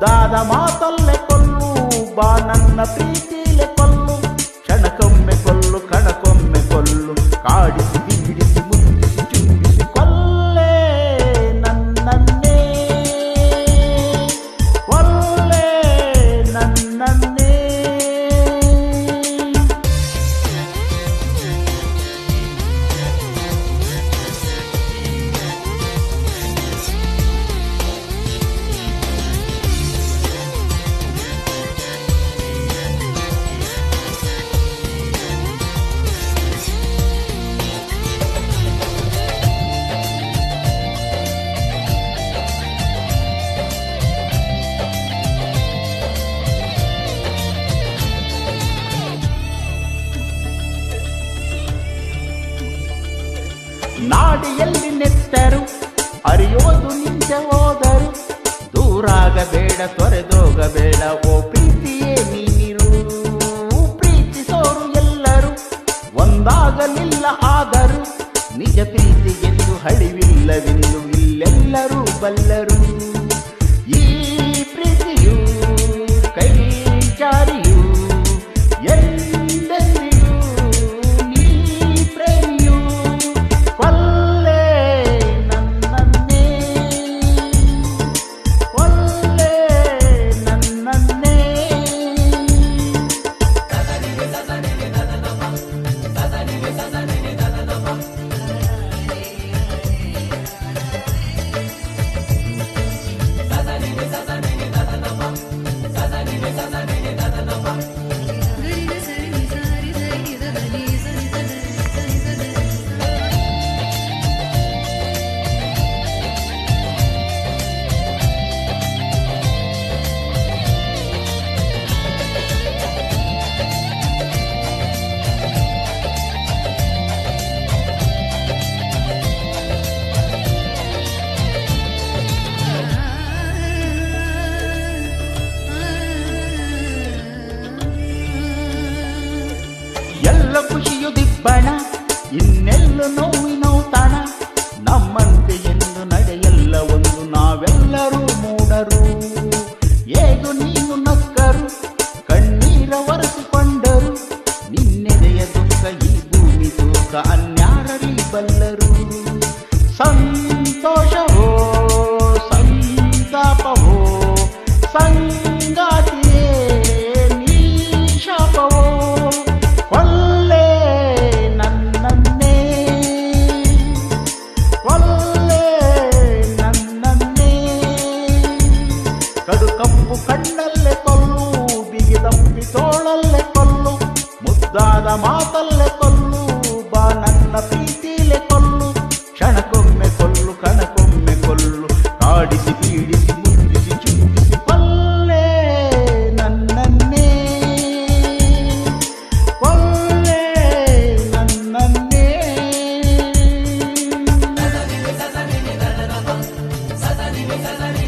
ಮುದ್ದಾದ ಮಾತಲ್ಲೇ ಕೊಲ್ಲು ಬಾ ನನ್ನ ಪ್ರೀತಿಲೆ ನಾಡಿಯಲ್ಲಿ ನೆತ್ತರು. ಅರಿಯೋದು ನಿಂತ ಹೋದರು. ದೂರಾಗಬೇಡ, ತೊರೆದೋಗಬೇಡ. ಓ ಪ್ರೀತಿಯೇ ನೀನಿರು. ಪ್ರೀತಿಸೋರು ಎಲ್ಲರೂ. ಒಂದಾಗಲಿಲ್ಲ ಆದರು. ನಿಜ ಪ್ರೀತಿ ಎಂದು ಹಳಿವಿಲ್ಲವೆಂದು ಇಲ್ಲೆಲ್ಲರೂ ಬಲ್ಲರು. ಬಣ, ಇನ್ನೆಲ್ಲ ನೋವಿನ ತಾಣ ನಮ್ಮಂತೆ ಎಂದು ನಡೆಯಲ್ಲ ಒಂದು ನಾವೆಲ್ಲರೂ ಮೂಡರು ಏದು ನೀನು ನಕ್ಕರು, ಕಣ್ಣೀರ ಒರೆಸಿಕೊಂಡರು, ನಿನ್ನೆದೆಯ ದುಃಖ ಈ ಭೂಮಿ ದುಃಖ ಅನ್ಯಾರಲಿ ಬಲ್ಲರು. ಸಂತೋಷವೋ? ಕಡು ಕಪ್ಪು ಕಣ್ಣಲ್ಲೇ ಕೊಲ್ಲು ಬಿಗಿದಪ್ಪಿ ತೋಳಲ್ಲೆ ಕೊಲ್ಲು, ಮುದ್ದಾದ ಮಾತಲ್ಲೆ ಕೊಲ್ಲು, ಬಾ ನನ್ನ ಪ್ರೀತಿಲೆ ಕೊಲ್ಲು ಕ್ಷಣಕೊಮ್ಮೆ ಕೊಲ್ಲು ಕಣಕೊಮ್ಮೆ ಕೊಲ್ಲು, ಕಾಡಿಸಿ, ಪೀಡಿಸಿ ಮುದ್ದಿಸಿ ಚುಂಬಿಸಿ, ಕೊಲ್ಲೇ ನನ್ನನ್ನೇ. ಕೊಲ್ಲೆ ನನ್ನನ್ನೇ. ಸದನಿ